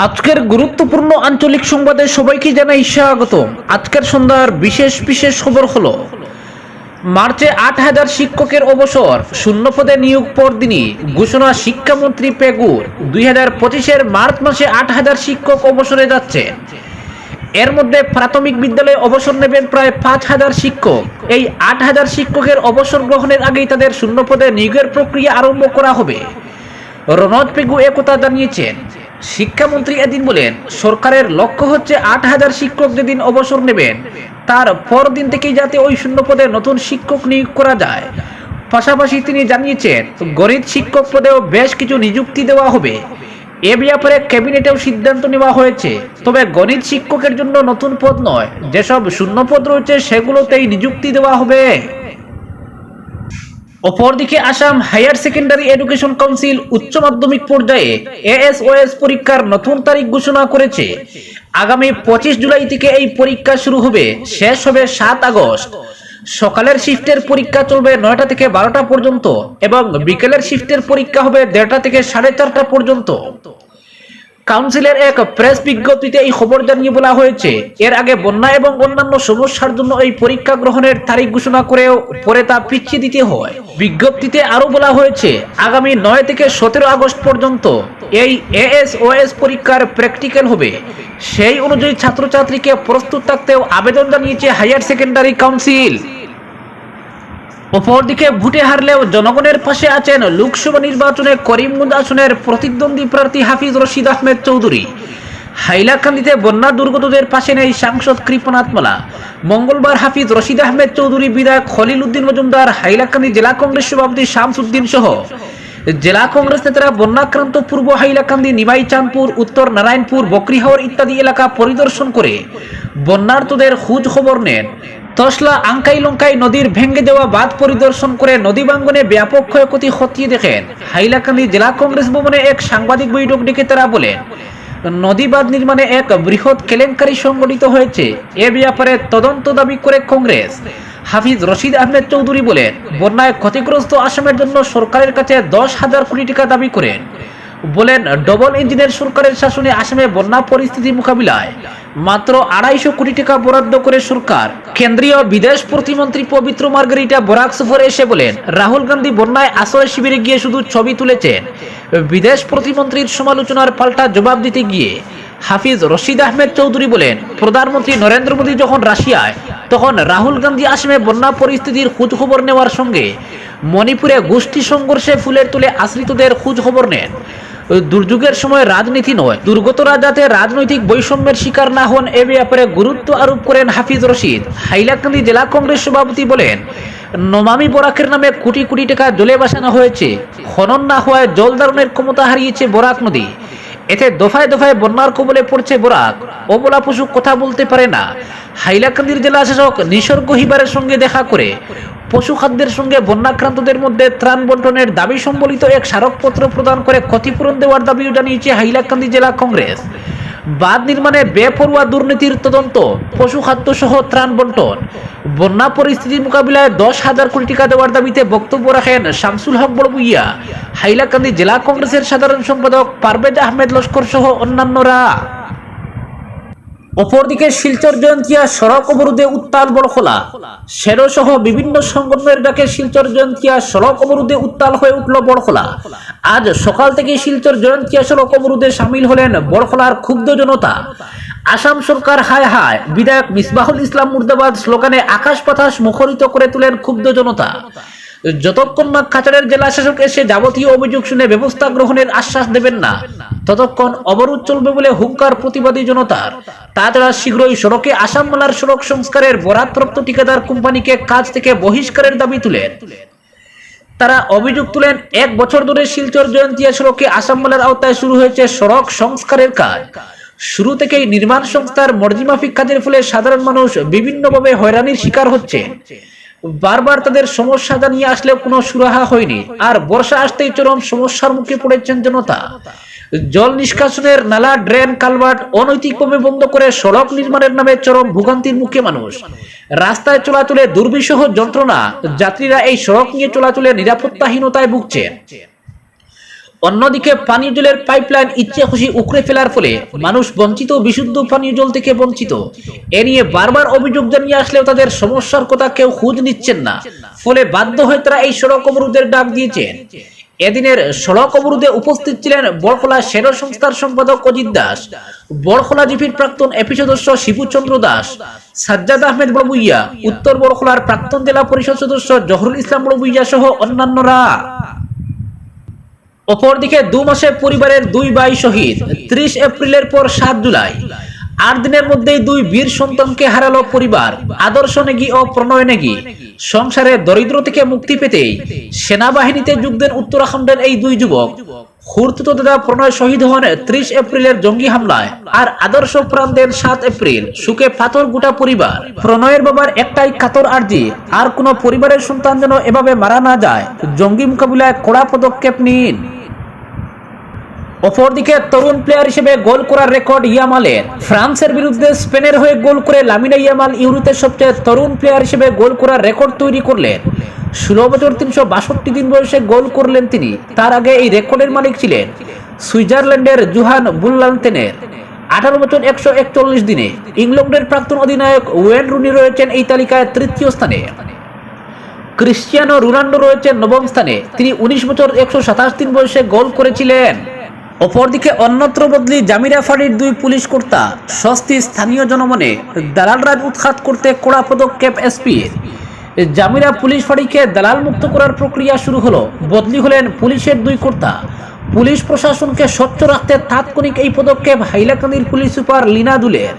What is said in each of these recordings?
আজকের গুরুত্বপূর্ণ আঞ্চলিক সংবাদে সবাইকে জানাই স্বাগত। আজকের সন্ধ্যার বিশেষ বিশেষ খবর হলো, মার্চে আট হাজার শিক্ষকের অবসর শূন্য পদে নিয়োগ পরদিনই ঘোষণা শিক্ষামন্ত্রী পেগুর। দুই হাজার পঁচিশের মার্চ মাসে আট হাজার শিক্ষক অবসরে যাচ্ছে। এর মধ্যে প্রাথমিক বিদ্যালয়ে অবসর নেবেন প্রায় পাঁচ হাজার শিক্ষক। এই আট হাজার শিক্ষকের অবসর গ্রহণের আগেই তাদের শূন্য পদে নিয়োগের প্রক্রিয়া আরম্ভ করা হবে। রনজ পেগু একথা জানিয়েছেন। শিক্ষামন্ত্রী এদিন বলেন, সরকারের লক্ষ্য হচ্ছে আট হাজার শিক্ষক যেদিন অবসর নেবেন, তার পর দিন থেকেই যাতে ওই শূন্য পদে নতুন শিক্ষক নিয়োগ করা যায়। পাশাপাশি তিনি জানিয়েছেন, গণিত শিক্ষক পদেও বেশ কিছু নিযুক্তি দেওয়া হবে। এ ব্যাপারে ক্যাবিনেটেও সিদ্ধান্ত নেওয়া হয়েছে। তবে গণিত শিক্ষকের জন্য নতুন পদ নয়, যেসব শূন্য পদ রয়েছে সেগুলোতেই নিযুক্তি দেওয়া হবে। অপরদিকে Assam higher secondary education council উচ্চ মাধ্যমিক পর্যায়ে এএসওএস পরীক্ষার নতুন তারিখ ঘোষণা করেছে। আগামী পঁচিশ জুলাই থেকে এই পরীক্ষা শুরু হবে। শেষ হবে সাত আগস্ট। সকালের শিফটের পরীক্ষা চলবে নয়টা থেকে বারোটা পর্যন্ত এবং বিকেলের শিফটের পরীক্ষা হবে দেড়টা থেকে সাড়ে চারটা পর্যন্ত। কাউন্সিলের এক প্রেস বিজ্ঞপ্তিতে এই খবর জানিয়ে বলা হয়েছে, এর আগে বন্যা এবং অন্যান্য সমস্যার জন্য এই পরীক্ষা গ্রহণের তারিখ ঘোষণা করেও পরে তা পিছিয়ে দিতে হয়। বিজ্ঞপ্তিতে আরও বলা হয়েছে, আগামী নয় থেকে সতেরো আগস্ট পর্যন্ত এই এএসওএস পরীক্ষার প্র্যাকটিক্যাল হবে। সেই অনুযায়ী ছাত্রছাত্রীকে প্রস্তুত থাকতেও আবেদন জানিয়েছে হায়ার সেকেন্ডারি কাউন্সিল। অপরদিকে ভোটে হারলেও জনগণের পাশে আছেন লোকসভা নির্বাচনে করিমগঞ্জ আসনের প্রতিদ্বন্দ্বী প্রার্থী হাফিজ রশিদ আহমেদ চৌধুরী। হাইলাকান্দিতে বন্যা দুর্গতদের পাশে নেই সাংসদ কৃপনাথ মালা। মঙ্গলবার হাফিজ রশিদ আহমেদ চৌধুরী, বিধায়ক খলিল উদ্দিন মজুমদার, হাইলাকান্দি জেলা কংগ্রেস সভাপতি শামসুদ্দিন সহ জেলা কংগ্রেস নেতারা বন্যাক্রান্ত পূর্ব হাইলাকান্দি নিমাই চাঁদপুর উত্তর নারায়ণপুর, বকরিহাওর ইত্যাদি এলাকা পরিদর্শন করে বন্যার্তদের খোঁজ খবর নেন। তসলা আঙ্কাই লঙ্কাই নদীর ভেঙে দেওয়া বাঁধ পরিদর্শন করে নদী বাঙ্গনে ব্যাপক ক্ষয়ক্ষতি খতিয়ে দেখেন। হাইলাকান্দি জেলা কংগ্রেস ভবনে এক সাংবাদিক বৈঠক ডেকে তারা বলেন, নদী বাঁধ নির্মাণে এক বৃহৎ কেলেঙ্কারি সংগঠিত হয়েছে। এ ব্যাপারে তদন্ত দাবি করে কংগ্রেস। হাফিজ রশিদ আহমেদ চৌধুরী বলেন, বন্যায় ক্ষতিগ্রস্ত আসামের জন্য সরকারের কাছে দশ হাজার কোটি টাকা দাবি করেন। বলেন ডবল ইঞ্জিনের সরকারের শাসনে আসামে বন্যা পরিস্থিতি মোকাবিলায়। মাত্র আড়াইশো কোটি টাকা বরাদ্দ করে সরকার। কেন্দ্রীয় বিদেশ প্রতিমন্ত্রী পবিত্র মার্গারিটা বরাক সফরে এসে বলেন, রাহুল গান্ধী বন্যায় আশ্রয় শিবিরে গিয়ে শুধু ছবি তুলেছেন। বিদেশ প্রতিমন্ত্রীর সমালোচনার পাল্টা জবাব দিতে গিয়ে হাফিজ রশিদ আহমেদ চৌধুরী বলেন, প্রধানমন্ত্রী নরেন্দ্র মোদী যখন রাশিয়ায়, তখন রাহুল গান্ধী আসামে বন্যা পরিস্থিতির খোঁজ খবর নেওয়ার সঙ্গে মণিপুরে গোষ্ঠী সংঘর্ষে ফুলের তুলে আশ্রিতদের খোঁজ খবর নেন। দুর্যোগের সময় রাজনীতি নয়। দুর্গতরা যাতে রাজনৈতিক বৈষম্যের শিকার না হন এ ব্যাপারে গুরুত্ব আরোপ করেন হাফিজ রশিদ। হাইলাকান্দি জেলা কংগ্রেস সভাপতি বলেন, নমামি বরাকের নামে কোটি কোটি টাকা জলে বাসানো হয়েছে। খনন না হওয়ায় জল ধারণের ক্ষমতা হারিয়েছে বরাক নদী। এতে দফায় দফায় বন্যার কবলে পড়ছে বরাক। অবলা পশু কথা বলতে পারে না। হাইলাকান্দির জেলা শাসক নিসর্গ হিবারের সঙ্গে দেখা করে পশু খাদ্যের সঙ্গে বন্যাক্রান্তদের মধ্যে ত্রাণ বন্টনের দাবি সম্বলিত এক স্মারকপত্র প্রদান করে ক্ষতিপূরণ দেওয়ার দাবিও জানিয়েছে হাইলাকান্দি জেলা কংগ্রেস। বাঁধ নির্মাণে বেপরোয়া দুর্নীতির তদন্ত পশু খাদ্য সহ ত্রাণ বন্টন। বন্যা পরিস্থিতি মোকাবিলায় দশ হাজার কোটি টাকা দেওয়ার দাবিতে বক্তব্য রাখেন শামসুল হক বড়বুইয়া হাইলাকান্দি জেলা কংগ্রেসের সাধারণ সম্পাদক পারভেজ আহমেদ লস্কর সহ অন্যান্যরা। অপরদিকে শিলচর জয়ন্তিয়া সড়ক অবরোধে উত্তাল বড়খোলা সেরো সহ বিভিন্ন সংগঠনের ডাকে শিলচর জয়ন্তিয়া সড়ক অবরোধে উত্তাল হয়ে উঠল বড়খোলা আজ সকাল থেকে শিলচর জয়ন্তিয়া সড়ক অবরোধে সামিল হলেন বড়খোলার ক্ষুব্ধ জনতা। আসাম সরকার হায় হায়, বিধায়ক মিসবাহুল ইসলাম মুর্দাবাদ স্লোগানে আকাশ বাতাস মুখরিত করে তুলেন ক্ষুব্ধ জনতা। যতক্ষণ না কাছাড়ের জেলা শাসক এসে যাবতীয় অভিযোগ শুনে ব্যবস্থা গ্রহণের আশ্বাস দেবেন না, ততক্ষণ অবরোধ চলবে বলে হুঙ্কার প্রতিবাদী জনতার তাছাড়া শীঘ্রই সড়কে আসাম মালার সড়ক সংস্কারের বরাদপ্রাপ্ত ঠিকাদার কোম্পানিকে কাজ থেকে বহিষ্কারের দাবি তুলেন। তারা অভিযোগ তুলেন, এক বছর ধরে শিলচর জয়ন্তিয়া সড়কে আসাম মালার আওতায় শুরু হয়েছে সড়ক সংস্কারের কাজ। শুরু থেকেই নির্মাণ সংস্থার মর্জিমাফিক কাজের ফলে সাধারণ মানুষ বিভিন্নভাবে হয়রানির শিকার হচ্ছে। বারবার তাদের সমস্যা জানিয়ে আসলেও কোনো সুরাহা হয়নি। আর বর্ষা আসতেই চরম সমস্যার মুখে পড়েছেন জনতা। জল নিষ্কাশনের নালা, ড্রেন, কালভার্ট অনৈতিকভাবে বন্ধ করে সড়ক নির্মাণের নামে চরম ভোগান্তির মুখে মানুষ। রাস্তায় চলাচলে দুর্বিষহ যন্ত্রণা, যাত্রীরা এই সড়ক নিয়ে চলাচলে নিরাপত্তাহীনতায় ভুগছে। অন্যদিকে পানীয় জলের পাইপলাইন ইচ্ছে খুশি উকড়ে ফেলার ফলে মানুষ বঞ্চিত বিশুদ্ধ পানীয় জল থেকে বঞ্চিত। এ নিয়ে বারবার অভিযোগ জানিয়ে আসলেও তাদের সমস্যার কথা কেউ খুঁজ নিচ্ছেন না। ফলে বাধ্য হয়ে তারা এই সড়ক অবরোধের ডাক দিয়েছেন। এদিনের সড়ক অবরোধে উপস্থিত ছিলেন বড়খোলা সেনা সংস্থার সম্পাদক অজিত দাস বড়খোলা জিপির প্রাক্তন এপি সদস্য শিবুচন্দ্র দাস, সাজ্জাদ আহমেদ বড়বুইয়া উত্তর বড়খোলার প্রাক্তন জেলা পরিষদ সদস্য জহরুল ইসলাম বড়বুইয়া সহ অন্যান্যরা। অপরদিকে দু মাসে পরিবারের দুই ভাই শহীদ, ত্রিশ এপ্রিলের পর সাত জুলাই। আট দিনের মধ্যেই দুই বীর সন্তানকে হারালো পরিবার, আদর্শ নেগি ও প্রণয় নেগি। সংসারে দরিদ্র থেকে মুক্তি পেতেই সেনাবাহিনীতে যোগ দেন উত্তরাখণ্ডের এই দুই যুবক। হুর্তুত দাদা প্রণয় শহীদ হন ত্রিশ এপ্রিলের জঙ্গি হামলায় আর আদর্শ প্রাণ দেন সাত এপ্রিল। সুখে পাথর গোটা পরিবার। প্রণয়ের বাবার একটাই কাতর আর্জি, আর কোন পরিবারের সন্তান যেন এভাবে মারা না যায়। জঙ্গি মোকাবিলায় কড়া পদক্ষেপ নিন। অপরদিকে তরুণ প্লেয়ার হিসেবে গোল করার রেকর্ড ইয়ামালের। ফ্রান্সের বিরুদ্ধে স্পেনের হয়ে গোল করে লামিনা ইয়ামাল ইউরোতে সবচেয়ে তরুণ প্লেয়ার হিসেবে গোল করার রেকর্ড তৈরি করলেন। ষোলো বছর তিনশো বাষট্টি দিন বয়সে গোল করলেন তিনি। তার আগে এই রেকর্ডের মালিক ছিলেন সুইজারল্যান্ডের জুহান বুল্লান্তেনের। আঠারো বছর একশো একচল্লিশ দিনে ইংল্যান্ডের প্রাক্তন অধিনায়ক ওয়েন রুনি রয়েছেন এই তালিকায় তৃতীয় স্থানে। ক্রিশ্চিয়ানো রোনাল্ডো রয়েছেন নবম স্থানে। তিনি উনিশ বছর একশো সাতাশ দিন বয়সে গোল করেছিলেন। অপরদিকে অন্যত্র বদলি জামিরা ফাঁড়ির দুই পুলিশ কর্তা, স্বস্তি স্থানীয় জনমনে দালালরাজ উৎখাত করতে কড়া পদক্ষেপ এসপির জামিরা পুলিশ ফাঁড়িকে দালাল মুক্ত করার প্রক্রিয়া শুরু হলো, বদলি হলেন পুলিশের দুই কর্তা। পুলিশ প্রশাসনকে স্বচ্ছ রাখতে তাৎক্ষণিক এই পদক্ষেপ হাইলাকান্দির পুলিশ সুপার লিনা দুলের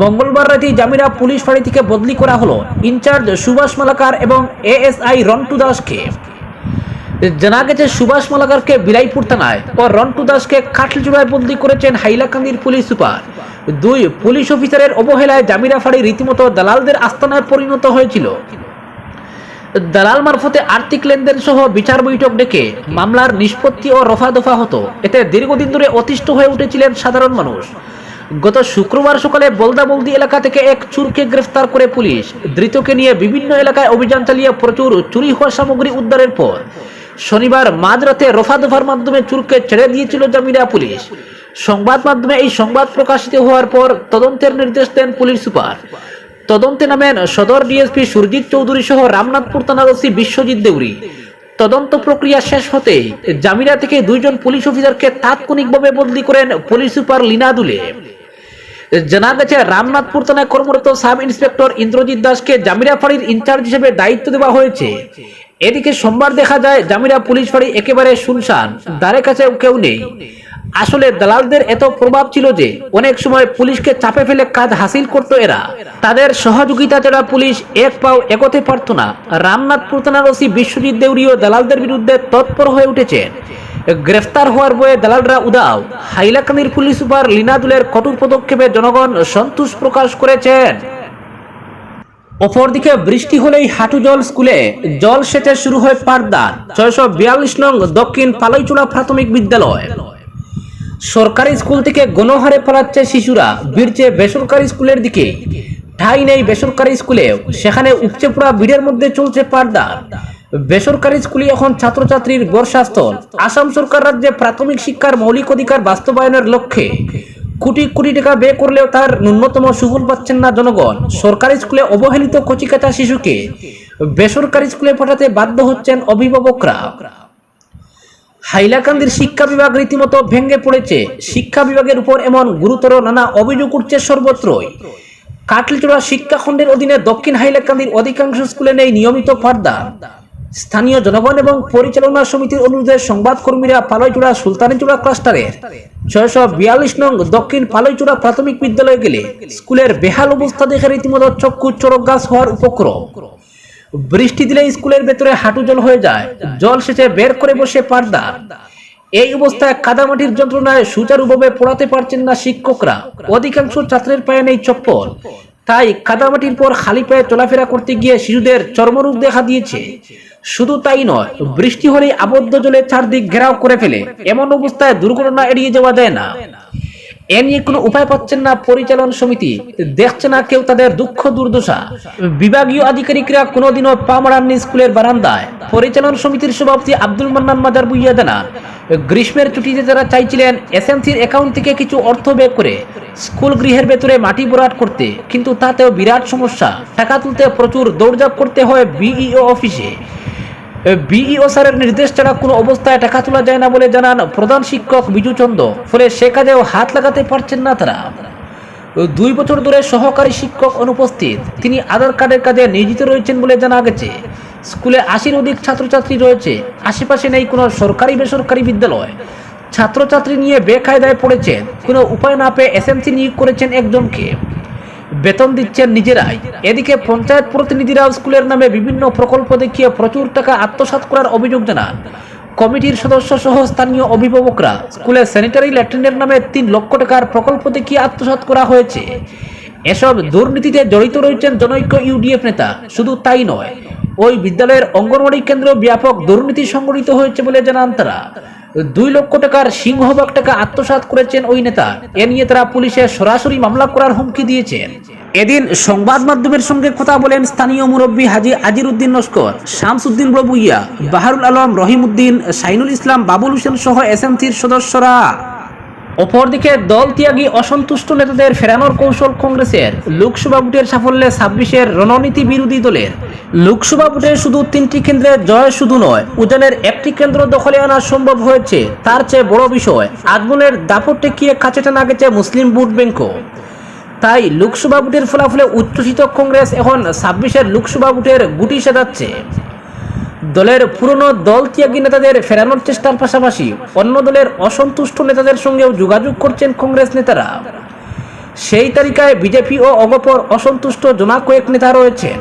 মঙ্গলবার রাতে জামিরা পুলিশ ফাঁড়ি থেকে বদলি করা হলো, ইনচার্জ সুভাষ মালাকার এবং এএসআই রন্টু দাসকে। জানা গেছে সুভাষ মালাকারকে বিলাইপুর থানায় ও রন্টু দাসকে কাঠলচূড়ায় বদলি করেছেন হাইলাকান্দির পুলিশ সুপার। দুই, পুলিশ অফিসারের অবহেলায় জামিরা ফাঁড়ি রীতিমতো দালালদের আস্তানায় পরিণত হয়েছিল। দালাল মারফতে আর্থিক লেনদেন সহ বিচার বৈঠক ডেকে মামলার নিষ্পত্তি ও রফা দফা হতো। এতে দীর্ঘদিন ধরে অতিষ্ঠ হয়ে উঠেছিলেন সাধারণ মানুষ। গত শুক্রবার সকালে বলদাবলদি এলাকা থেকে এক চুরকে গ্রেফতার করে পুলিশ। ধৃতকে নিয়ে বিভিন্ন এলাকায় অভিযান চালিয়ে প্রচুর চুরি হওয়া সামগ্রী উদ্ধারের পর শনিবার মাঝরাতে রফা দফার মাধ্যমে চুরকে ছেড়ে দিয়েছিল জামিরা পুলিশ। সংবাদ মাধ্যমে এই সংবাদ প্রকাশিত হওয়ার পর তদন্তের নির্দেশ দেন পুলিশ সুপার। তদন্তে নামেন সদর ডিএসপি সুরজিৎ চৌধুরী সহ রামনাথপুর থানার ওসি বিশ্বজিৎ দেউরি। তদন্ত প্রক্রিয়া শেষ হতে জামিরা থেকে দুইজন পুলিশ অফিসারকে তাৎক্ষণিকভাবে বদলি করেন পুলিশ সুপার লিনা দুলে। জানা গেছে, রামনাথপুর থানায় কর্মরত সাব ইন্সপেক্টর ইন্দ্রজিৎ দাসকে জামিরা ফাঁড়ির ইনচার্জ হিসেবে দায়িত্ব দেওয়া হয়েছে। এদিকে সোমবার দেখা যায় জামিরা পুলিশ ফাঁড়ি একেবারে শুনশান। দ্বারে কাছে কেউ নেই। আসলে দালালদের এত প্রভাব ছিল যে অনেক সময় পুলিশকে চাপে ফেলে কাজ হাসিল করতো এরা। তাদের সহযোগিতা ছাড়া পুলিশ এক পাও এগোতে পারত না। রামনাথপুর থানার ওসি বিশ্বজিৎ দেউরিও দালালদের বিরুদ্ধে তৎপর হয়ে উঠেছেন গ্রেফতার হওয়ার বয়ে দালালরা উদাও। হাইলাকান্দির পুলিশ সুপার লিনাদুলের কঠোর পদক্ষেপে জনগণ সন্তোষ প্রকাশ করেছেন। অপরদিকে বৃষ্টি হলেই হাঁটু জল স্কুলে জল সেচে শুরু হয় পাঠদান ছয়শো বিয়াল্লিশ নং দক্ষিণ পালাইচুড়া প্রাথমিক বিদ্যালয়। সরকারি স্কুল থেকে গণহারে পালাচ্ছে শিশুরা বিড়ছে বেসরকারি স্কুলের দিকে। ঠাই নেই বেসরকারি স্কুলে, সেখানে উপচে পড়া ভিড়ের মধ্যে চলছে পাঠদান বেসরকারি স্কুলে এখন ছাত্রছাত্রীর বর্ষাস্থল। আসাম সরকার রাজ্যে প্রাথমিক শিক্ষার মৌলিক অধিকার বাস্তবায়নের লক্ষ্যে। কোটি কোটি টাকা ব্যয় করলেও তার ন্যূনতম সুফল পাচ্ছেন না জনগণ। সরকারি স্কুলে অবহেলিত কচিকাচা শিশুকে বেসরকারি স্কুলে পাঠাতে বাধ্য হচ্ছেন অভিভাবকরা। হাইলাকান্দির শিক্ষা বিভাগ রীতিমতো ভেঙে পড়েছে। শিক্ষা বিভাগের উপর এমন গুরুতর নানা অভিযোগ উঠছে সর্বত্রই। কাটলিচড়া শিক্ষাখণ্ডের অধীনে দক্ষিণ হাইলাকান্দির অধিকাংশ স্কুলে নেই নিয়মিত পাঠদান স্থানীয় জনগণ এবং পরিচালনা সমিতির অনুরোধে সংবাদকর্মীরা পালইচূড়া সুলতানিচূড়া ক্লাস্টারের ছয়শো বিয়াল্লিশ নং দক্ষিণ পালইচূড়া প্রাথমিক বিদ্যালয়ে গেলে স্কুলের বেহাল অবস্থা দেখে রীতিমতো চক্ষু চড়ক গাছ হওয়ার উপক্রম। বৃষ্টি দিলে স্কুলের ভেতরে হাঁটু জল হয়ে যায়, জল সেচে বের করে বসে পাঠদান এই অবস্থায় কাদামাটির যন্ত্রণায় সুচারুভাবে পড়াতে পারছেন না শিক্ষকরা। অধিকাংশ ছাত্রের পায়ে নেই চপ্পল। তাই কাদামাটির পর খালি পায়ে চলাফেরা করতে গিয়ে শিশুদের চর্মরোগ দেখা দিয়েছে। শুধু তাই নয়, বৃষ্টি হলেই আবদ্ধ জলে চারদিক ঘেরাও করে ফেলে। এমন অবস্থায় দুর্ঘটনা এড়িয়ে যাওয়া যায় না। এ নিয়ে কোনো উপায় পাচ্ছেন না পরিচালন সমিতি। দেখছে না কেউ তাদের দুঃখ, দুর্দশা। বিভাগীয় আধিকারিকরা কোনোদিনও পা স্কুলের বারান্দায়। পরিচালন সমিতির সভাপতি আব্দুল মান্নান মাদার বুইয়া জানান, গ্রীষ্মের ছুটিতে তারা চাইছিলেন, এসএমসির অ্যাকাউন্ট থেকে কিছু অর্থ ব্যয় করে স্কুল গৃহের ভেতরে মাটি ভরাট করতে। কিন্তু তাতেও বিরাট সমস্যা। টাকা তুলতে প্রচুর দৌড়ঝাঁপ করতে হয় বিইও অফিসে। বিইও স্যারের নির্দেশ ছাড়া কোনো অবস্থায় টাকা তোলা যায় না বলে জানান প্রধান শিক্ষক বিজু চন্দ ফলে সে কাজেও হাত লাগাতে পারছেন না তারা। দুই বছর ধরে সহকারী শিক্ষক অনুপস্থিত। তিনি আধার কার্ডের কাজে নিয়োজিত রয়েছেন বলে জানা গেছে। স্কুলে আশির অধিক ছাত্রছাত্রী রয়েছে। আশেপাশে নেই কোনো সরকারি বেসরকারি বিদ্যালয়। ছাত্রছাত্রী নিয়ে বেকায়দায় পড়েছেন। কোনো উপায় না পেয়ে এসএমসি নিয়োগ করেছেন একজনকে। বেতন দিচ্ছেন নিজেরাই। এদিকে পঞ্চায়েত প্রতিনিধিরাও স্কুলের নামে বিভিন্ন প্রকল্প দেখিয়ে প্রচুর টাকা আত্মসাত করার অভিযোগ জানান। কমিটির সদস্য সহ স্থানীয় অভিভাবকরা স্কুলে স্যানিটারি ল্যাট্রিনের নামে তিন লক্ষ টাকার প্রকল্প দেখিয়ে আত্মসাত করা হয়েছে। এসব দুর্নীতিতে জড়িত রয়েছেন জনৈক্য ইউডিএফ নেতা। শুধু তাই নয় ওই বিদ্যালয়ের অঙ্গনওয়াড়ি কেন্দ্র ব্যাপক দুর্নীতি সংগঠিত হয়েছে বলে জানান তারা। দুই লক্ষ টাকার সিংহভাগ টাকা আত্মসাৎ করেছেন ওই নেতা। এ নিয়ে তারা পুলিশে সরাসরি মামলা করার হুমকি দিয়েছেন। এদিন সংবাদ মাধ্যমের সঙ্গে কথা বলেন স্থানীয় মুরব্বী হাজি আজির উদ্দিন নস্কর শামসুদ্দিন রবুইয়া বাহারুল আলম রহিমউদ্দিন সাইনুল ইসলাম, বাবুল হোসেন সহ এসএমসির সদস্যরা। অপরদিকে দল ত্যাগী অসন্তুষ্ট নেতাদের ফেরানোর কৌশল কংগ্রেসের। লোকসভা ভোটের সাফল্যে ছাব্বিশের রণনীতি বিরোধী দলের। লোকসভা ভোটে শুধু তিনটি কেন্দ্রে জয় শুধু নয়, উজানের একটি কেন্দ্র দখলে আনা সম্ভব হয়েছে, তার চেয়ে বড় বিষয় আগুনের দাপট টেকিয়ে কাছে টানা গেছে মুসলিম ভোট ব্যাংকও। তাই লোকসভা ভোটের ফলাফলে উচ্ছ্বসিত কংগ্রেস এখন ছাব্বিশের লোকসভা ভোটের গুটি সাজাচ্ছে দলের পুরনো দল ত্যাগী নেতাদের ফেরানোর চেষ্টার পাশাপাশি অন্য দলের অসন্তুষ্ট নেতাদের সঙ্গেও যোগাযোগ করছেন কংগ্রেস নেতারা। সেই তালিকায় বিজেপি ও অগপর অসন্তুষ্ট জনা কয়েক নেতা রয়েছেন।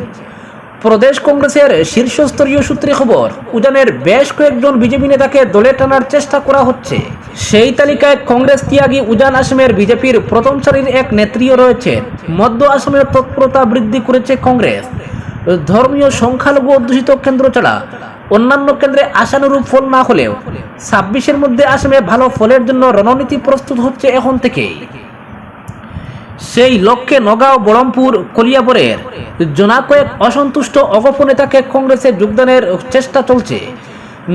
প্রদেশ কংগ্রেসের শীর্ষস্তরীয় সূত্রে খবর, উজানের বেশ কয়েকজন বিজেপি নেতাকে দলে টানার চেষ্টা করা হচ্ছে। সেই তালিকায় কংগ্রেস ত্যাগী উজান আসামের বিজেপির প্রথম সারির এক নেত্রীও রয়েছেন। মধ্য আসামের তৎপরতা বৃদ্ধি করেছে কংগ্রেস। ধর্মীয় সংখ্যালঘু অধ্যুষিত কেন্দ্র ছাড়া অন্যান্য কেন্দ্রে আশানুরূপ ফল না হলেও ছাব্বিশের মধ্যে আসামে ভালো ফলের জন্য রণনীতি প্রস্তুত হচ্ছে এখন থেকেই। সেই লক্ষ্যে নগাঁও বড়মপুর কলিয়াপুরের জনা কয়েক অসন্তুষ্ট অগপ নেতাকে কংগ্রেসে যোগদানের চেষ্টা চলছে।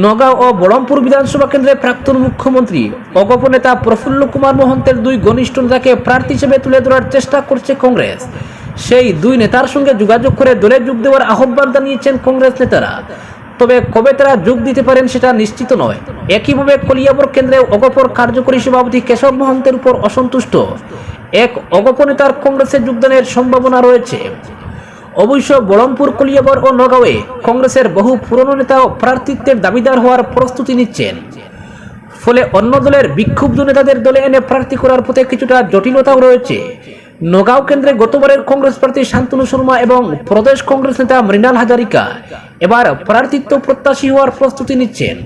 নগাঁও ও বড়মপুর বিধানসভা কেন্দ্রের প্রাক্তন মুখ্যমন্ত্রী অগপ নেতা প্রফুল্ল কুমার মোহন্তের দুই ঘনিষ্ঠ নেতাকে প্রার্থী হিসেবে তুলে ধরার চেষ্টা করছে কংগ্রেস। সেই দুই নেতার সঙ্গে যোগাযোগ করে দলে যোগ দেওয়ার আহ্বান জানিয়েছেন কংগ্রেস নেতারা। তবে কবে তারা যোগ দিতে পারেন সেটা নিশ্চিত নয়। একইভাবে কলিয়াবর কেন্দ্রে অগপর কার্যকরী সভাপতি কেশব মহন্তের উপর অসন্তুষ্ট। এক অগপ নেতার কংগ্রেসে যোগদানের সম্ভাবনা রয়েছে। অবশ্য বড়মপুর কলিয়াবর ও নগাঁওয়ে কংগ্রেসের বহু পুরনো নেতাও প্রার্থিত্বের দাবিদার হওয়ার প্রস্তুতি নিচ্ছেন। ফলে অন্য দলের বিক্ষুব্ধ নেতাদের দলে এনে প্রার্থী করার পথে কিছুটা জটিলতাও রয়েছে। নগাঁও কেন্দ্রে গতবারের কংগ্রেস প্রার্থী শান্তনু শর্মা এবং প্রদেশ কংগ্রেস নেতা মৃণাল হাজারিকা এবার প্রার্থিত্ব প্রত্যাশী হওয়ার প্রস্তুতি নিচ্ছেন।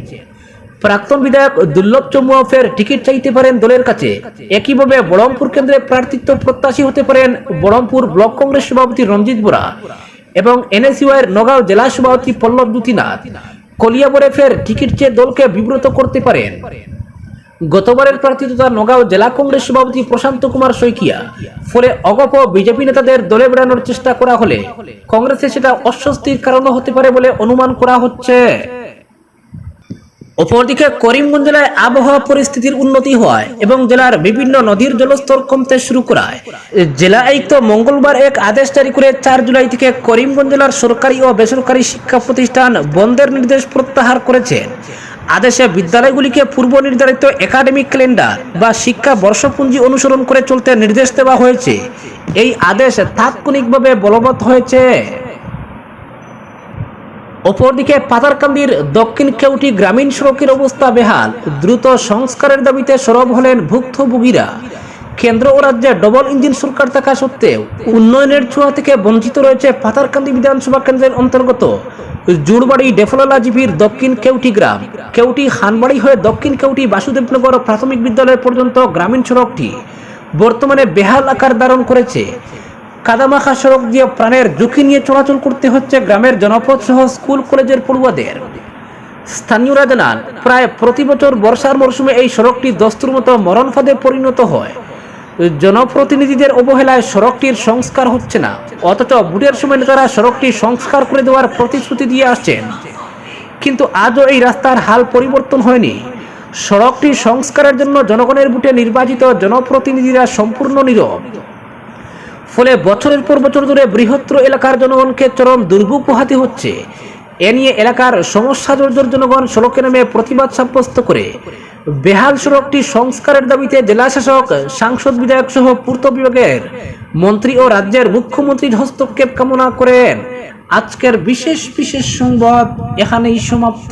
প্রাক্তন বিধায়ক দুর্লভ চমুয়া ফের টিকিট চাইতে পারেন দলের কাছে। একইভাবে বড়মপুর কেন্দ্রে প্রার্থিত্ব প্রত্যাশী হতে পারেন বড়মপুর ব্লক কংগ্রেস সভাপতি রঞ্জিত বোরা এবং এনএসইউআইয়ের নগাঁও জেলা সভাপতি পল্লব জ্যোতিনাথ। কলিয়াবরে ফের টিকিট চেয়ে দলকে বিব্রত করতে পারেন। গতবারের প্রার্থী তথা নগাঁও জেলা কংগ্রেস সভাপতি প্রশান্ত কুমার শইকিয়া। ফলে অগপ বিজেপি নেতাদের দলে বেড়ানোর চেষ্টা করা হলে কংগ্রেসে সেটা অস্বস্তির কারণও হতে পারে বলে অনুমান করা হচ্ছে। অপরদিকে করিমগঞ্জ জেলায় আবহাওয়া পরিস্থিতির উন্নতি হওয়ায় এবং জেলার বিভিন্ন নদীর জলস্তর কমতে শুরু করায়। জেলা আয়ুক্ত মঙ্গলবার এক আদেশ জারি করে চার জুলাই থেকে করিমগঞ্জ জেলার সরকারি ও বেসরকারি শিক্ষা প্রতিষ্ঠান বন্ধের নির্দেশ প্রত্যাহার করেছেন। আদেশে বিদ্যালয়গুলিকে পূর্ব নির্ধারিত একাডেমিক ক্যালেন্ডার বা শিক্ষা বর্ষপুঞ্জি অনুসরণ করে চলতে নির্দেশ দেওয়া হয়েছে। এই আদেশ তাৎক্ষণিকভাবে বলবৎ হয়েছে। অপরদিকে পাতারকান্দির দক্ষিণ কেউটি গ্রামীণ সড়কের অবস্থা বেহাল। দ্রুত সংস্কারের দাবিতে সরব হলেন ভুক্তভোগীরা। কেন্দ্র ও রাজ্যে ডবল ইঞ্জিন সরকার থাকা সত্ত্বেও উন্নয়নের ছোঁয়া থেকে বঞ্চিত রয়েছে পাথারকান্দি বিধানসভা কেন্দ্রের অন্তর্গত জুড়বাড়ি ডেফললা জিপির দক্ষিণ কেউটি গ্রাম। কেউটি হানবাড়ি হয়ে দক্ষিণ কেউটি বাসুদেবনগর প্রাথমিক বিদ্যালয় পর্যন্ত গ্রামীণ সড়কটি বর্তমানে বেহাল আকার ধারণ করেছে। কাদামাখা সড়ক দিয়ে প্রাণের ঝুঁকি নিয়ে চলাচল করতে হচ্ছে গ্রামের জনপদ সহ স্কুল, কলেজের পড়ুয়াদের। স্থানীয়রা জানান, প্রায় প্রতি বছর বর্ষার মরশুমে এই সড়কটি দস্তুর মতো মরণ ফাঁদে পরিণত হয়। জনপ্রতিনিধিদের অবহেলায় সড়কটির সংস্কার হচ্ছে না। অথচ ভোটের সময় নেতারা সড়কটি সংস্কার করে দেওয়ার প্রতিশ্রুতি দিয়ে আসছেন। কিন্তু আজও এই রাস্তার হাল পরিবর্তন হয়নি। সড়কটি সংস্কারের জন্য জনগণের ভোটে নির্বাচিত জনপ্রতিনিধিরা সম্পূর্ণ নীরব। ফলে বছরের পর বছর ধরে বৃহত্তর এলাকার জনগণকে চরম দুর্ভোগ পোহাতে হচ্ছে। এ নিয়ে এলাকার সমস্যা জর্জর জনগণ সড়কে নামে প্রতিবাদ সাব্যস্ত করে। বেহাল সড়কটি সংস্কারের দাবিতে জেলা শাসক সাংসদ বিধায়ক সহ পূর্ত বিভাগের মন্ত্রী ও রাজ্যের মুখ্যমন্ত্রীর হস্তক্ষেপ কামনা করেন আজকের বিশেষ বিশেষ সংবাদ এখানেই সমাপ্ত।